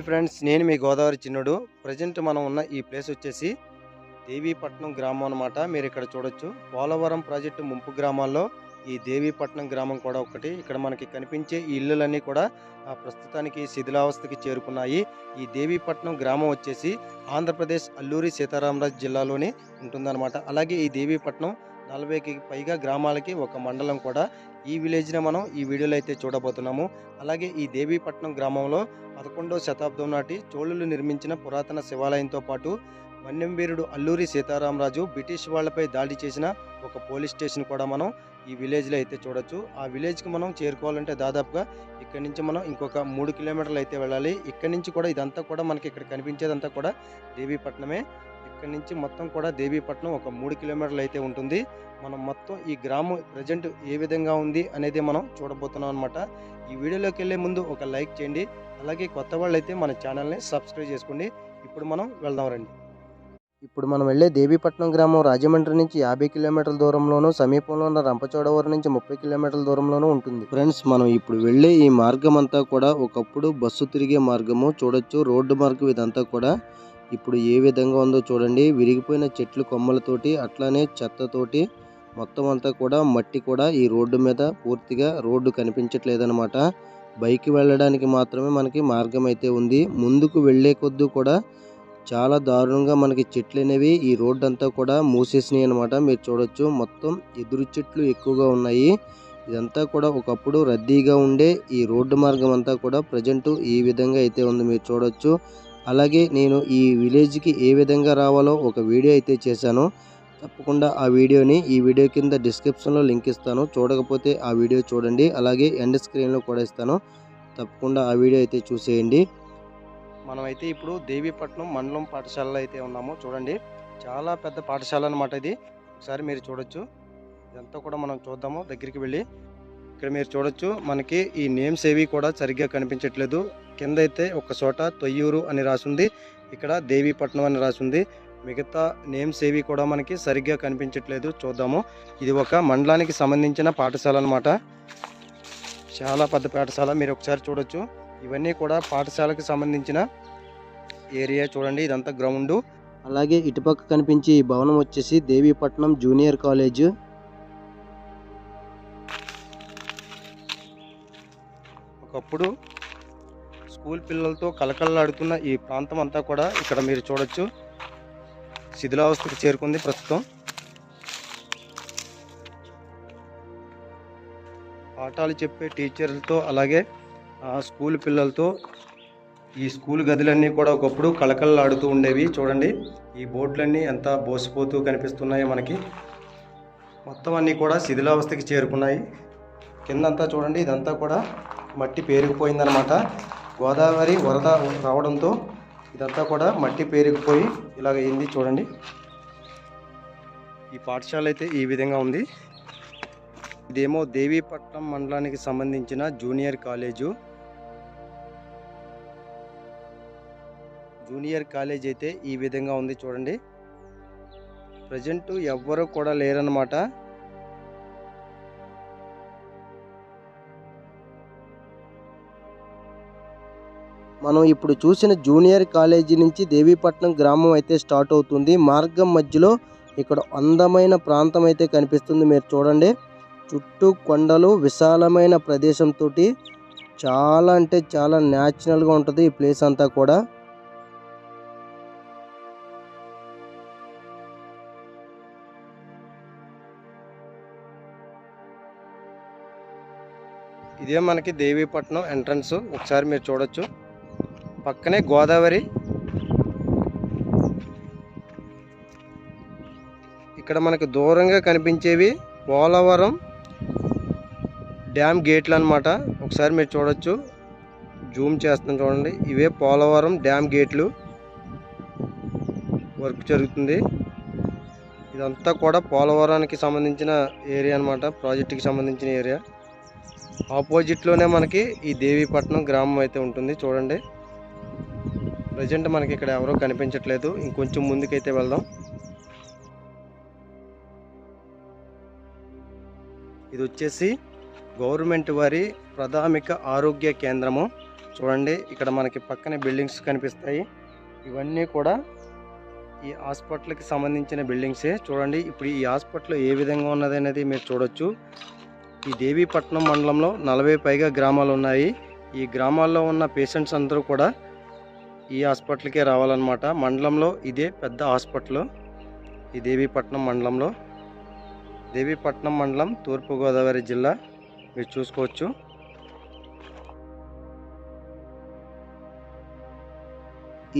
Hi friends నేను మీ Godavari చిన్నుడు. Present మనం ఉన్న ఈ ప్లేస్ వచ్చేసి దేవీపట్నం గ్రామం అనమాట మీరు ఇక్కడ చూడొచ్చు. పోలవరం ప్రాజెక్టు ముంపు గ్రామాల్లో ఈ దేవీపట్నం గ్రామం కూడా ఒకటి. ఇక్కడ మనకి కనిపించే ఈ ఇల్లులన్నీ కూడా ప్రస్తుతానికి శిథిలావస్థకి చేరుకున్నాయి. ఈ దేవీపట్నం గ్రామం వచ్చేసి ఆంధ్రప్రదేశ్ అల్లూరి సీతారామరాజు జిల్లాలోనే ఉంటుందన్నమాట. అలాగే ఈ దేవీపట్నం నలభైకి పైగా గ్రామాలకి ఒక మండలం కూడా ఈ విలేజ్ని మనం ఈ వీడియోలో అయితే చూడబోతున్నాము. అలాగే ఈ దేవీపట్నం గ్రామంలో పదకొండవ శతాబ్దం నాటి చోళులు నిర్మించిన పురాతన శివాలయంతో పాటు వన్యంవీరుడు అల్లూరి సీతారామరాజు బ్రిటిష్ వాళ్ళపై దాడి చేసిన ఒక పోలీస్ స్టేషన్ కూడా మనం ఈ విలేజ్లో అయితే చూడొచ్చు. ఆ విలేజ్కి మనం చేరుకోవాలంటే దాదాపుగా ఇక్కడి నుంచి మనం ఇంకొక మూడు కిలోమీటర్లు అయితే వెళ్ళాలి. ఇక్కడి నుంచి కూడా ఇదంతా కూడా మనకి ఇక్కడ కనిపించేదంతా కూడా దేవీపట్నమే. ఇక్కడి నుంచి మొత్తం కూడా దేవీపట్నం ఒక మూడు కిలోమీటర్లు అయితే ఉంటుంది. మనం మొత్తం ఈ గ్రామం ప్రజెంట్ ఏ విధంగా ఉంది అనేది మనం చూడబోతున్నాం అనమాట ఈ వీడియోలోకి వెళ్ళే ముందు ఒక లైక్ చేయండి. అలాగే కొత్త వాళ్ళు అయితే మన ఛానల్ని సబ్స్క్రైబ్ చేసుకోండి. ఇప్పుడు మనం వెళ్దాం రండి. ఇప్పుడు మనం వెళ్ళే దేవీపట్నం గ్రామం రాజమండ్రి నుంచి యాభై కిలోమీటర్ల దూరంలోనూ సమీపంలో ఉన్న రంపచోడవరం నుంచి ముప్పై కిలోమీటర్ల దూరంలోనూ ఉంటుంది. ఫ్రెండ్స్ మనం ఇప్పుడు వెళ్ళే ఈ మార్గం అంతా కూడా ఒకప్పుడు బస్సు తిరిగే మార్గము చూడొచ్చు రోడ్డు మార్గం ఇదంతా కూడా. ఇప్పుడు ఏ విధంగా ఉందో చూడండి. విరిగిపోయిన చెట్లు కొమ్మలతోటి అట్లానే చెత్తతోటి మొత్తం అంతా కూడా మట్టి కూడా ఈ రోడ్డు మీద పూర్తిగా రోడ్డు కనిపించట్లేదనమాట బైక్ వెళ్ళడానికి మాత్రమే మనకి మార్గం అయితే ఉంది. ముందుకు వెళ్ళే కొద్ది కూడా చాలా దారుణంగా మనకి చెట్లు అనేవి ఈ రోడ్డు అంతా కూడా మూసేసినాయి అనమాట మీరు చూడొచ్చు మొత్తం ఎదురు చెట్లు ఎక్కువగా ఉన్నాయి. ఇదంతా కూడా ఒకప్పుడు రద్దీగా ఉండే ఈ రోడ్డు మార్గం అంతా కూడా ప్రజెంట్ ఈ విధంగా అయితే ఉంది. మీరు చూడొచ్చు అలాగే నేను ఈ విలేజ్కి ఏ విధంగా రావాలో ఒక వీడియో అయితే చేశాను. తప్పకుండా ఆ వీడియోని ఈ వీడియో కింద డిస్క్రిప్షన్లో లింక్ ఇస్తాను. చూడకపోతే ఆ వీడియో చూడండి. అలాగే ఎండ్ స్క్రీన్లో కూడా ఇస్తాను. తప్పకుండా ఆ వీడియో అయితే చూసేయండి. మనమైతే ఇప్పుడు దేవీపట్నం మండలం పాఠశాలలో అయితే ఉన్నాము. చూడండి. చాలా పెద్ద పాఠశాల అనమాట ఇది. ఒకసారి మీరు చూడొచ్చు. ఇదంతా కూడా మనం చూద్దాము. దగ్గరికి వెళ్ళి ఇక్కడ మీరు చూడొచ్చు మనకి ఈ నేమ్స్ ఏవి కూడా సరిగ్గా కనిపించట్లేదు. కింద అయితే ఒక చోట తొయ్యూరు అని రాసింది ఇక్కడ దేవీపట్నం అని రాసింది. మిగతా నేమ్స్ ఏవి కూడా మనకి సరిగ్గా కనిపించట్లేదు. చూద్దాము. ఇది ఒక మండలానికి సంబంధించిన పాఠశాల అనమాట చాలా పెద్ద పాఠశాల మీరు ఒకసారి చూడొచ్చు. ఇవన్నీ కూడా పాఠశాలకు సంబంధించిన ఏరియా చూడండి ఇదంతా గ్రౌండ్. అలాగే ఇటుపక్క కనిపించే ఈ భవనం వచ్చేసి దేవీపట్నం జూనియర్ కాలేజ్. ఒకప్పుడు స్కూల్ పిల్లలతో కలకల్లాడుతున్న ఈ ప్రాంతం అంతా కూడా ఇక్కడ మీరు చూడొచ్చు. శిథిలావస్థకు చేరుకుంది ప్రస్తుతం. పాఠాలు చెప్పే టీచర్లతో అలాగే స్కూల్ పిల్లలతో ఈ స్కూల్ గదులన్నీ కూడా ఒకప్పుడు కళకళలాడుతూ ఉండేవి. చూడండి ఈ బోర్డులన్నీ ఎంత బోసిపోతూ కనిపిస్తున్నాయో మనకి. మొత్తం అన్నీ కూడా శిథిలావస్థకి చేరుకున్నాయి. కిందంతా చూడండి ఇదంతా కూడా మట్టి పేరుకుపోయిందనమాట గోదావరి వరద రావడంతో ఇదంతా కూడా మట్టి పేరుకుపోయి ఇలాగ అయింది చూడండి. ఈ పాఠశాల అయితే ఈ విధంగా ఉంది. ఇదేమో దేవీపట్నం మండలానికి సంబంధించిన జూనియర్ కాలేజు. జూనియర్ కాలేజ్ అయితే ఈ విధంగా ఉంది చూడండి. ప్రజెంట్ ఎవ్వరు కూడా లేరనమాట మనం ఇప్పుడు చూసిన జూనియర్ కాలేజీ నుంచి దేవీపట్నం గ్రామం అయితే స్టార్ట్ అవుతుంది. మార్గం మధ్యలో ఇక్కడ అందమైన ప్రాంతం అయితే కనిపిస్తుంది. మీరు చూడండి. చుట్టూ కొండలు విశాలమైన ప్రదేశంతో చాలా అంటే చాలా న్యాచురల్గా ఉంటుంది ఈ ప్లేస్ అంతా కూడా. ఇదే మనకి దేవీపట్నం ఎంట్రన్స్ ఒకసారి మీరు చూడొచ్చు. పక్కనే గోదావరి. ఇక్కడ మనకు దూరంగా కనిపించేవి పోలవరం డ్యామ్ గేట్లు అనమాట ఒకసారి మీరు చూడొచ్చు. జూమ్ చేస్తాను చూడండి. ఇవే పోలవరం డ్యామ్ గేట్లు. వర్క్ జరుగుతుంది. ఇదంతా కూడా పోలవరానికి సంబంధించిన ఏరియా అన్నమాట. ప్రాజెక్టుకి సంబంధించిన ఏరియా. ఆపోజిట్లోనే మనకి ఈ దేవీపట్నం గ్రామం అయితే ఉంటుంది. చూడండి. ప్రజెంట్ మనకి ఇక్కడ ఎవరో కనిపించట్లేదు. ఇంకొంచెం ముందుకైతే వెళ్దాం. ఇది వచ్చేసి గవర్నమెంట్ వారి ప్రాథమిక ఆరోగ్య కేంద్రము. చూడండి ఇక్కడ మనకి పక్కనే బిల్డింగ్స్ కనిపిస్తాయి. ఇవన్నీ కూడా ఈ హాస్పిటల్కి సంబంధించిన బిల్డింగ్సే. చూడండి ఇప్పుడు ఈ హాస్పిటల్ ఏ విధంగా ఉన్నది అనేది మీరు చూడొచ్చు. ఈ దేవీపట్నం మండలంలో నలభై పైగా గ్రామాలు ఉన్నాయి. ఈ గ్రామాల్లో ఉన్న పేషెంట్స్ అందరూ కూడా ఈ హాస్పిటల్కే రావాలన్నమాట. మండలంలో ఇదే పెద్ద హాస్పిటల్. ఈ దేవీపట్నం మండలంలో. దేవీపట్నం మండలం తూర్పుగోదావరి జిల్లా. మీరు చూసుకోవచ్చు.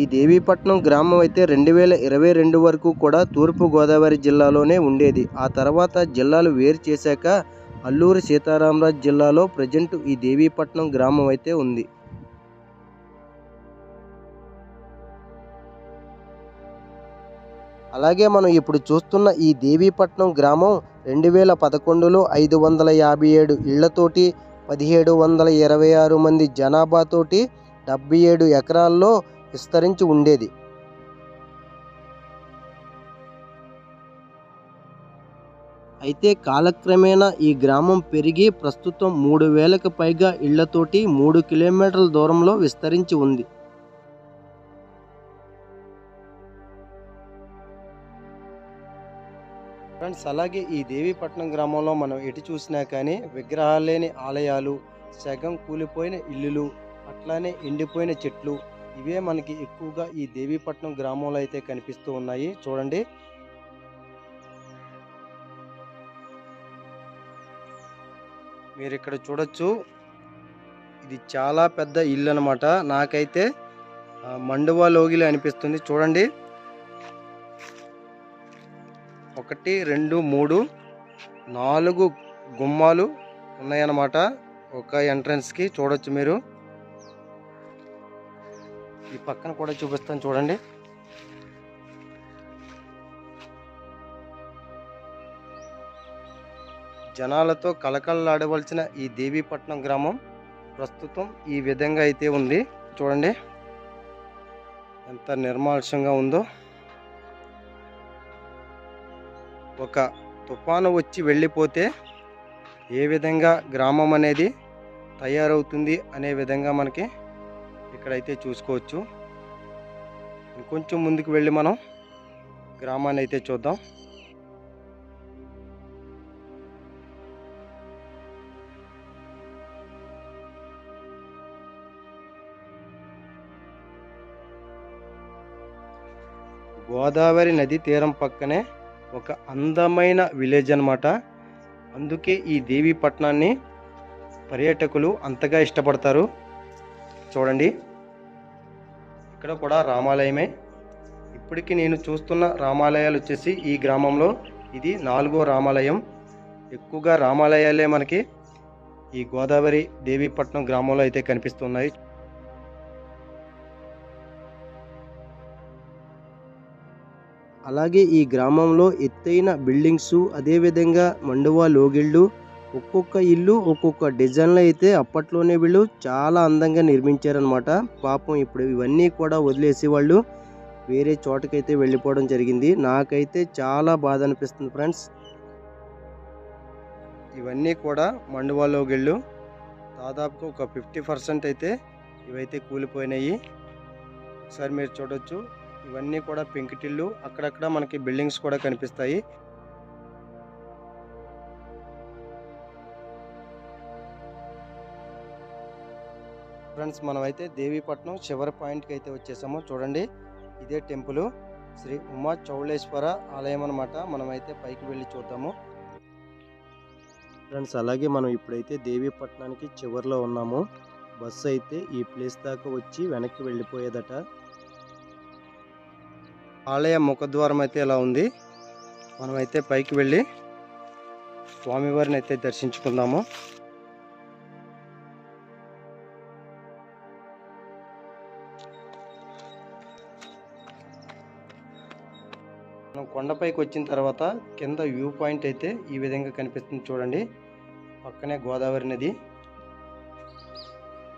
ఈ దేవీపట్నం గ్రామం అయితే రెండు వేల ఇరవై రెండు వరకు కూడా తూర్పుగోదావరి జిల్లాలోనే ఉండేది. ఆ తర్వాత జిల్లాలు వేరు చేశాక అల్లూరి సీతారామరాజు జిల్లాలో ప్రజెంట్ ఈ దేవీపట్నం గ్రామం అయితే ఉంది. అలాగే మనం ఇప్పుడు చూస్తున్న ఈ దేవీపట్నం గ్రామం రెండు వేల పదకొండులో ఐదు వందల యాభై ఏడు ఇళ్ళతోటి పదిహేడు వందల ఇరవై ఆరు మంది జనాభాతోటి డెబ్బై ఏడు ఎకరాల్లో విస్తరించి ఉండేది. అయితే కాలక్రమేణా ఈ గ్రామం పెరిగి ప్రస్తుతం మూడు వేలకు పైగా ఇళ్ళతోటి మూడు కిలోమీటర్ల దూరంలో విస్తరించి ఉంది. ఫ్రెండ్స్ అలాగే ఈ దేవీపట్నం గ్రామంలో మనం ఎటు చూసినా కానీ విగ్రహాలు లేని ఆలయాలు సగం కూలిపోయిన ఇల్లులు అట్లానే ఎండిపోయిన చెట్లు ఇవే మనకి ఎక్కువగా ఈ దేవీపట్నం గ్రామంలో అయితే కనిపిస్తూ ఉన్నాయి. చూడండి. మీరు ఇక్కడ చూడొచ్చు. ఇది చాలా పెద్ద ఇల్లు అనమాట నాకైతే మండువా లోగిలి అనిపిస్తుంది. చూడండి. ఒకటి రెండు మూడు నాలుగు గుమ్మాలు ఉన్నాయన్నమాట. ఒక ఎంట్రన్స్కి చూడొచ్చు మీరు. ఈ పక్కన కూడా చూపిస్తాను చూడండి. జనాలతో కలకలలాడవలసిన ఈ దేవీపట్నం గ్రామం ప్రస్తుతం ఈ విధంగా అయితే ఉంది. చూడండి. ఎంత నిర్మానుషంగా ఉందో. ఒక తుఫాను వచ్చి వెళ్ళిపోతే ఏ విధంగా గ్రామం అనేది తయారవుతుంది అనే విధంగా మనకి ఇక్కడైతే చూసుకోవచ్చు. ఇంకొంచెం ముందుకు వెళ్ళి మనం గ్రామాన్ని అయితే చూద్దాం. గోదావరి నది తీరం పక్కనే ఒక అందమైన విలేజ్ అనమాట అందుకే ఈ దేవీపట్నాన్ని పర్యాటకులు అంతగా ఇష్టపడతారు. చూడండి. ఇక్కడ కూడా రామాలయమే. ఇప్పటికి నేను చూస్తున్న రామాలయాలు వచ్చేసి ఈ గ్రామంలో ఇది నాలుగో రామాలయం. ఎక్కువగా రామాలయాలే మనకి ఈ గోదావరి దేవీపట్నం గ్రామంలో అయితే కనిపిస్తున్నాయి. అలాగే ఈ గ్రామంలో ఎత్తైన బిల్డింగ్స్ అదేవిధంగా మండువా లోగిళ్ళు ఒక్కొక్క ఇల్లు ఒక్కొక్క డిజైన్లో అయితే అప్పట్లోనే వీళ్ళు చాలా అందంగా నిర్మించారనమాట పాపం ఇప్పుడు ఇవన్నీ కూడా వదిలేసి వాళ్ళు వేరే చోటకైతే వెళ్ళిపోవడం జరిగింది. నాకైతే చాలా బాధ అనిపిస్తుంది ఫ్రెండ్స్. ఇవన్నీ కూడా మండువా లోగిళ్ళు. దాదాపుగా ఒక ఫిఫ్టీ పర్సెంట్ అయితే ఇవైతే కూలిపోయినాయి. ఒకసారి మీరు చూడొచ్చు. ఇవన్నీ కూడా పెంకుటిల్లు అక్కడక్కడ మనకి బిల్డింగ్స్ కూడా కనిపిస్తాయి. ఫ్రెండ్స్ మనమైతే దేవీపట్నం చివరి పాయింట్కి అయితే వచ్చేసాము. చూడండి ఇదే టెంపుల్. శ్రీ ఉమా చౌళేశ్వర ఆలయం అనమాట మనమైతే పైకి వెళ్ళి చూద్దాము. ఫ్రెండ్స్ అలాగే మనం ఇప్పుడైతే దేవీపట్నానికి చివరిలో ఉన్నాము. బస్సు అయితే ఈ ప్లేస్ దాకా వచ్చి వెనక్కి వెళ్ళిపోయేదట. ఆలయ ముఖద్వారం అయితే ఇలా ఉంది. మనమైతే పైకి వెళ్ళి స్వామివారిని అయితే దర్శించుకుందాము. మనం కొండపైకి వచ్చిన తర్వాత కింద వ్యూ పాయింట్ అయితే ఈ విధంగా కనిపిస్తుంది చూడండి. పక్కనే గోదావరి నది.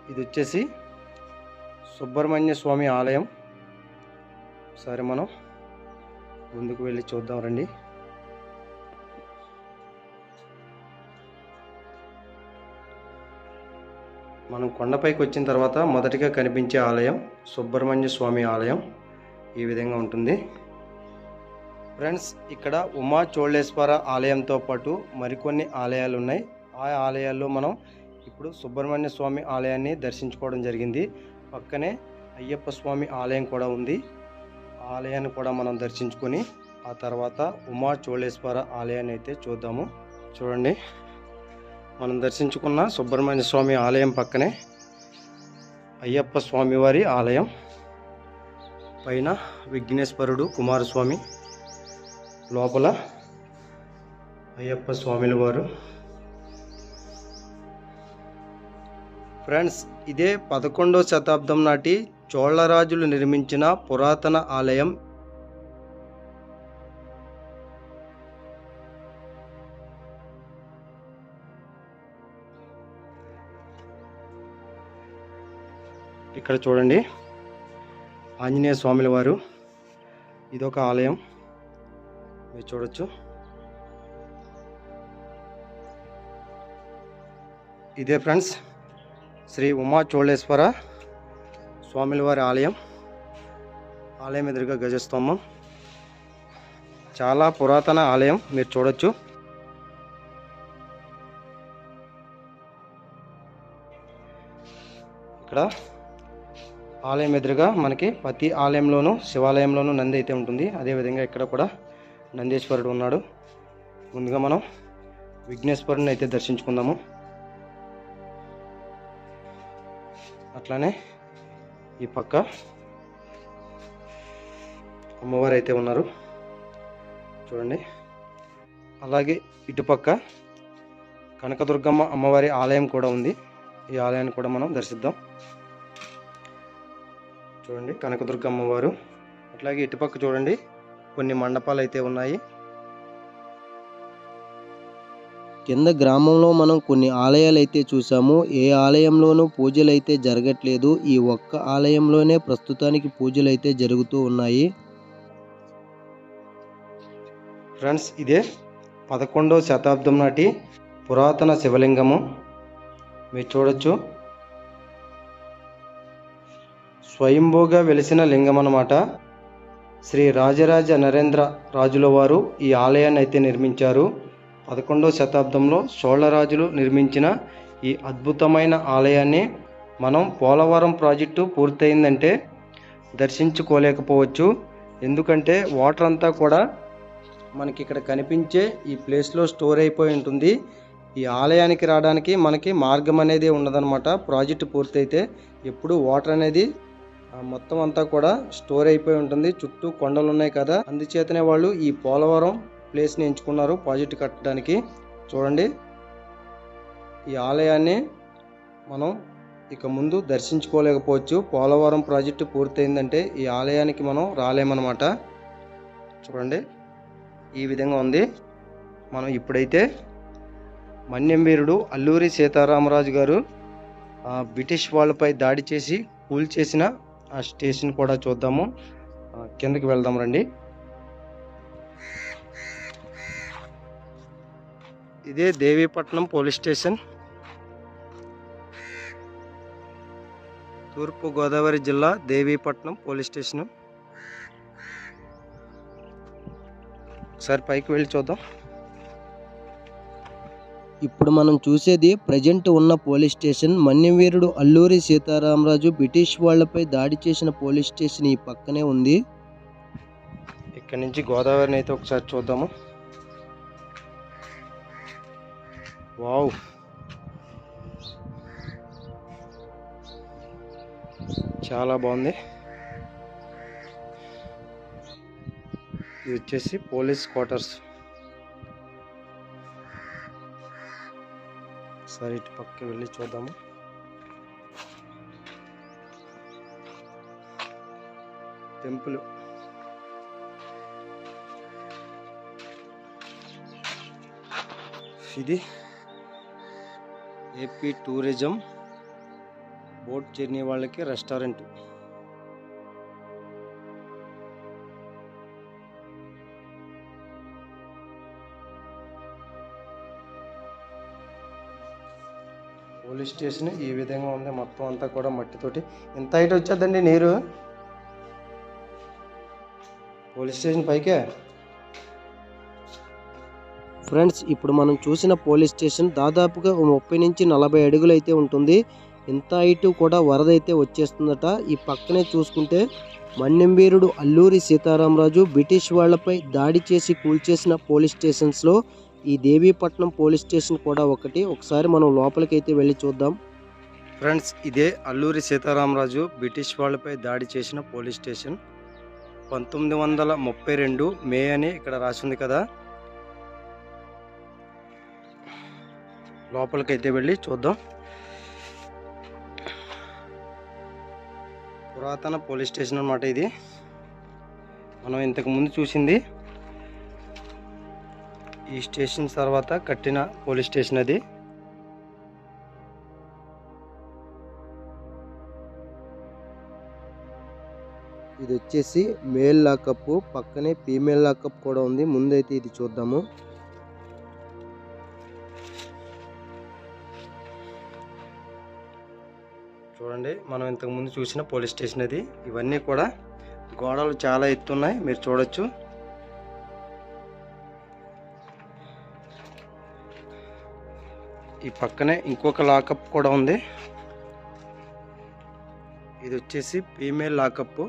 ఇది వచ్చేసి సుబ్రహ్మణ్య స్వామి ఆలయం. సరే మనం ముందుకు వెళ్ళి చూద్దాం రండి. మనం కొండపైకి వచ్చిన తర్వాత మొదటిగా కనిపించే ఆలయం సుబ్రహ్మణ్య స్వామి ఆలయం ఈ విధంగా ఉంటుంది. ఫ్రెండ్స్ ఇక్కడ ఉమా చోళేశ్వర ఆలయంతో పాటు మరికొన్ని ఆలయాలు ఉన్నాయి. ఆ ఆలయాల్లో మనం ఇప్పుడు సుబ్రహ్మణ్య స్వామి ఆలయాన్ని దర్శించుకోవడం జరిగింది. పక్కనే అయ్యప్ప స్వామి ఆలయం కూడా ఉంది. ఆలయాన్ని కూడా మనం దర్శించుకొని ఆ తర్వాత ఉమా చోళేశ్వర ఆలయాన్ని అయితే చూద్దాము. చూడండి. మనం దర్శించుకున్న సుబ్రహ్మణ్య స్వామి ఆలయం పక్కనే అయ్యప్ప స్వామివారి ఆలయం. పైన విఘ్నేశ్వరుడు కుమారస్వామి లోపల అయ్యప్ప స్వామిల వారు. ఫ్రెండ్స్ ఇదే పదకొండవ శతాబ్దం నాటి చోళరాజులు నిర్మించిన పురాతన ఆలయం. ఇక్కడ చూడండి ఆంజనేయ స్వామిల వారు. ఇదొక ఆలయం. మీరు చూడొచ్చు. ఇదే ఫ్రెండ్స్ శ్రీ ఉమా చోళేశ్వర స్వామివారి ఆలయం. ఆలయం ఎదురుగా గజస్తంభం. చాలా పురాతన ఆలయం మీరు చూడొచ్చు. ఇక్కడ ఆలయం ఎదురుగా మనకి ప్రతి ఆలయంలోనూ శివాలయంలోనూ నంది అయితే ఉంటుంది. అదేవిధంగా ఇక్కడ కూడా నందీశ్వరుడు ఉన్నాడు. ముందుగా మనం విఘ్నేశ్వరుని అయితే దర్శించుకుందాము. అట్లానే ఈ పక్క అమ్మవారు అయితే ఉన్నారు. చూడండి. అలాగే ఇటుపక్క కనకదుర్గమ్మ అమ్మవారి ఆలయం కూడా ఉంది. ఈ ఆలయాన్ని కూడా మనం దర్శిద్దాం. చూడండి కనకదుర్గమ్మ వారు. అట్లాగే ఇటుపక్క చూడండి కొన్ని మండపాలు అయితే ఉన్నాయి. కింద గ్రామంలో మనం కొన్ని ఆలయాలు అయితే చూసాము. ఏ ఆలయంలోనూ పూజలు అయితే జరగట్లేదు. ఈ ఒక్క ఆలయంలోనే ప్రస్తుతానికి పూజలు అయితే జరుగుతూ ఉన్నాయి. ఫ్రెండ్స్ ఇదే పదకొండవ శతాబ్దం నాటి పురాతన శివలింగము. మీరు చూడొచ్చు. స్వయంభూగా వెలిసిన లింగం అన్నమాట శ్రీ రాజరాజ నరేంద్ర రాజుల వారు ఈ ఆలయాన్ని అయితే నిర్మించారు. పదకొండవ శతాబ్దంలో చోళరాజులు నిర్మించిన ఈ అద్భుతమైన ఆలయాన్ని మనం పోలవరం ప్రాజెక్టు పూర్తయిందంటే దర్శించుకోలేకపోవచ్చు. ఎందుకంటే వాటర్ అంతా కూడా మనకి ఇక్కడ కనిపించే ఈ ప్లేస్లో స్టోర్ అయిపోయి ఉంటుంది. ఈ ఆలయానికి రావడానికి మనకి మార్గం అనేది ఉండదన్నమాట. ప్రాజెక్ట్ పూర్తయితే ఎప్పుడు వాటర్ అనేది మొత్తం అంతా కూడా స్టోర్ అయిపోయి ఉంటుంది. చుట్టూ కొండలు ఉన్నాయి కదా. అందుచేతనే వాళ్ళు ఈ పోలవరం ప్లేస్ని ఎంచుకున్నారు. ప్రాజెక్ట్ కట్టడానికి. చూడండి. ఈ ఆలయాన్ని మనం ఇక ముందు దర్శించుకోలేకపోవచ్చు. పోలవరం ప్రాజెక్టు పూర్తయిందంటే ఈ ఆలయానికి మనం రాలేమన్నమాట. చూడండి. ఈ విధంగా ఉంది. మనం ఇప్పుడైతే మన్యంవీరుడు అల్లూరి సీతారామరాజు గారు బ్రిటిష్ వాళ్ళపై దాడి చేసి కూల్చేసిన ఆ స్టేషన్ కూడా చూద్దాము. కిందకి వెళ్దాం రండి. ఇదే దేవీపట్నం పోలీస్ స్టేషన్. తూర్పు గోదావరి జిల్లా దేవీపట్నం పోలీస్ స్టేషన్. ఒకసారి పైకి వెళ్ళి చూద్దాం. ఇప్పుడు మనం చూసేది ప్రజెంట్ ఉన్న పోలీస్ స్టేషన్. మన్యవీరుడు అల్లూరి సీతారామరాజు బ్రిటిష్ వాళ్ళపై దాడి చేసిన పోలీస్ స్టేషన్ ఈ పక్కనే ఉంది. ఇక్కడ నుంచి గోదావరిని అయితే ఒకసారి చూద్దాము. వావ్. చాలా బాగుంది. ఇది వచ్చేసి పోలీస్ క్వార్టర్స్. సరే ఇటు పక్కకి వెళ్ళి చూద్దాము. టెంపుల్. ఇది ఏపీ టూరిజం బోట్ జర్నీ వాళ్ళకి రెస్టారెంట్. పోలీస్ స్టేషన్ ఈ విధంగా ఉంది. మొత్తం అంతా కూడా మట్టితోటి. ఇంత హైట్ వచ్చేదండి నీరు? పోలీస్ స్టేషన్ పైకే? ఫ్రెండ్స్ ఇప్పుడు మనం చూసిన పోలీస్ స్టేషన్ దాదాపుగా ముప్పై నుంచి నలభై అడుగులు అయితే ఉంటుంది. ఇంత ఇటు కూడా వరద అయితే వచ్చేస్తుందట. ఈ పక్కనే చూసుకుంటే మన్యంవీరుడు అల్లూరి సీతారామరాజు బ్రిటిష్ వాళ్ళపై దాడి చేసి కూల్చేసిన పోలీస్ స్టేషన్స్లో ఈ దేవీపట్నం పోలీస్ స్టేషన్ కూడా ఒకటి. ఒకసారి మనం లోపలికి అయితే వెళ్ళి చూద్దాం. ఫ్రెండ్స్ ఇదే అల్లూరి సీతారామరాజు బ్రిటిష్ వాళ్ళపై దాడి చేసిన పోలీస్ స్టేషన్. పంతొమ్మిది వందల ముప్పై రెండు మే అని ఇక్కడ రాసింది కదా. లోపలికైతే వెళ్ళి చూద్దాం. పురాతన పోలీస్ స్టేషన్ అనమాట ఇది. మనం ఇంతకు ముందు చూసింది ఈ స్టేషన్ తర్వాత కట్టిన పోలీస్ స్టేషన్ అది. ఇది వచ్చేసి మేల్ లాకప్ పక్కనే ఫీమేల్ లాకప్ కూడా ఉంది. ముందైతే ఇది చూద్దాము. చూడండి. మనం ఇంతకు ముందు చూసిన పోలీస్ స్టేషన్ అది. ఇవన్నీ కూడా గోడలు చాలా ఎత్తున్నాయి. మీరు చూడొచ్చు. ఈ పక్కనే ఇంకొక లాకప్ కూడా ఉంది. ఇది వచ్చేసి ఫీమేల్ లాకప్.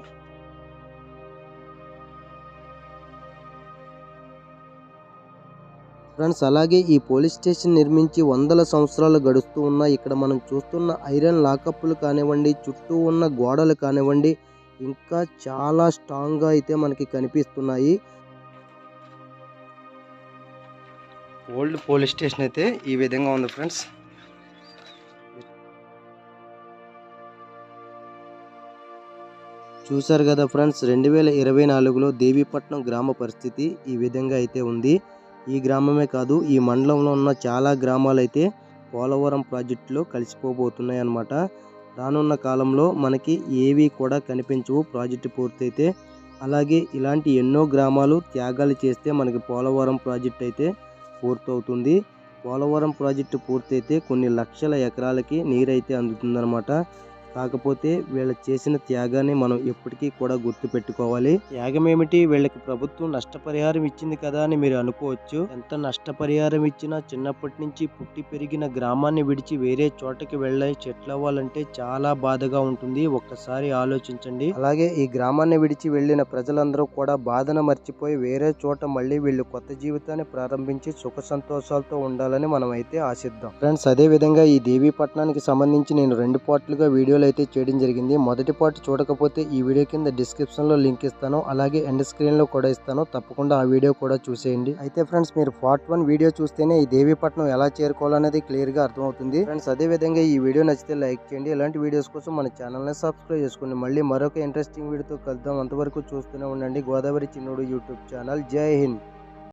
ఫ్రెండ్స్ అలాగే ఈ పోలీస్ స్టేషన్ నిర్మించి వందల సంవత్సరాలు గడుస్తూ ఉన్న ఇక్కడ మనం చూస్తున్న ఐరన్ లాకప్లు కానివ్వండి చుట్టూ ఉన్న గోడలు కానివ్వండి ఇంకా చాలా స్ట్రాంగ్గా అయితే మనకి కనిపిస్తున్నాయి. ఓల్డ్ పోలీస్ స్టేషన్ అయితే ఈ విధంగా ఉంది ఫ్రెండ్స్. చూశారు కదా ఫ్రెండ్స్ రెండు వేల ఇరవై నాలుగులో దేవీపట్నం గ్రామ పరిస్థితి ఈ విధంగా అయితే ఉంది. ఈ గ్రామమే కాదు ఈ మండలంలో ఉన్న చాలా గ్రామాలు అయితే పోలవరం ప్రాజెక్టులో కలిసిపోబోతున్నాయి అన్నమాట రానున్న కాలంలో మనకి ఏవి కూడా కనిపించవు ప్రాజెక్టు పూర్తయితే. అలాగే ఇలాంటి ఎన్నో గ్రామాలు త్యాగాలు చేస్తే మనకి పోలవరం ప్రాజెక్ట్ అయితే పూర్తవుతుంది. పోలవరం ప్రాజెక్టు పూర్తయితే కొన్ని లక్షల ఎకరాలకి నీరైతే అందుతుందన్నమాట. కాకపోతే వీళ్ళు చేసిన త్యాగాన్ని మనం ఎప్పటికీ కూడా గుర్తు పెట్టుకోవాలి త్యాగం ఏమిటి? వీళ్ళకి ప్రభుత్వం నష్టపరిహారం ఇచ్చింది కదా అని మీరు అనుకోవచ్చు. ఎంత నష్టపరిహారం ఇచ్చినా చిన్నప్పటి నుంచి పుట్టి పెరిగిన గ్రామాన్ని విడిచి వేరే చోటకి వెళ్ళి చెట్లు అవ్వాలంటే చాలా బాధగా ఉంటుంది. ఒక్కసారి ఆలోచించండి. అలాగే ఈ గ్రామాన్ని విడిచి వెళ్ళిన ప్రజలందరూ కూడా బాధను మర్చిపోయి వేరే చోట మళ్ళీ వీళ్ళు కొత్త జీవితాన్ని ప్రారంభించి సుఖ సంతోషాలతో ఉండాలని మనం అయితే ఆశిద్దాం. ఫ్రెండ్స్ అదే విధంగా ఈ దేవీపట్నానికి సంబంధించి నేను రెండు పాటలుగా వీడియోలు అయితే చేయడం జరిగింది. మొదటి పార్ట్ చూడకపోతే ఈ వీడియో కింద డిస్క్రిప్షన్లో లింక్ ఇస్తాను. అలాగే ఎండ్ స్క్రీన్లో కూడా ఇస్తాను. తప్పకుండా ఆ వీడియో కూడా చూసేయండి. అయితే ఫ్రెండ్స్ మీరు పార్ట్ వన్ వీడియో చూస్తేనే ఈ దేవీపట్నం ఎలా చేరుకోవాలనేది క్లియర్గా అర్థమవుతుంది. ఫ్రెండ్స్ అదే విధంగా ఈ వీడియో నచ్చితే లైక్ చేయండి. ఇలాంటి వీడియోస్ కోసం మన ఛానల్ని సబ్స్క్రైబ్ చేసుకోండి మళ్ళీ మరొక ఇంట్రెస్టింగ్ వీడియోతో కలుద్దాం. అంతవరకు చూస్తూనే ఉండండి. గోదావరి చిన్నోడు యూట్యూబ్ ఛానల్ జై హింద్.